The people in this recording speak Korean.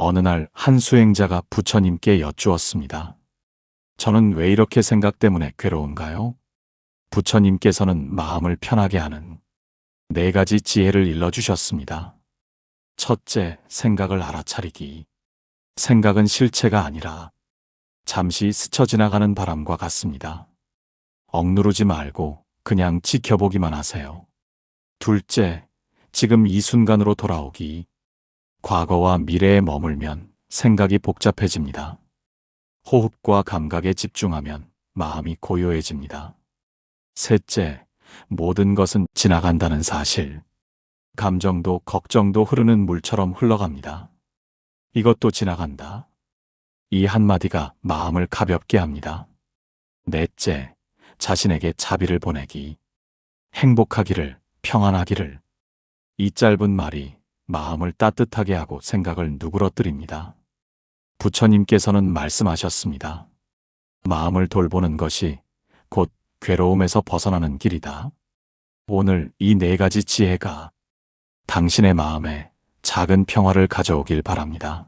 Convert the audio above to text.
어느 날 한 수행자가 부처님께 여쭈었습니다. 저는 왜 이렇게 생각 때문에 괴로운가요? 부처님께서는 마음을 편하게 하는 네 가지 지혜를 일러주셨습니다. 첫째, 생각을 알아차리기. 생각은 실체가 아니라 잠시 스쳐 지나가는 바람과 같습니다. 억누르지 말고 그냥 지켜보기만 하세요. 둘째, 지금 이 순간으로 돌아오기. 과거와 미래에 머물면 생각이 복잡해집니다. 호흡과 감각에 집중하면 마음이 고요해집니다. 셋째, 모든 것은 지나간다는 사실. 감정도 걱정도 흐르는 물처럼 흘러갑니다. 이것도 지나간다. 이 한마디가 마음을 가볍게 합니다. 넷째, 자신에게 자비를 보내기. 행복하기를, 평안하기를. 이 짧은 말이 마음을 따뜻하게 하고 생각을 누그러뜨립니다. 부처님께서는 말씀하셨습니다. 마음을 돌보는 것이 곧 괴로움에서 벗어나는 길이다. 오늘 이 네 가지 지혜가 당신의 마음에 작은 평화를 가져오길 바랍니다.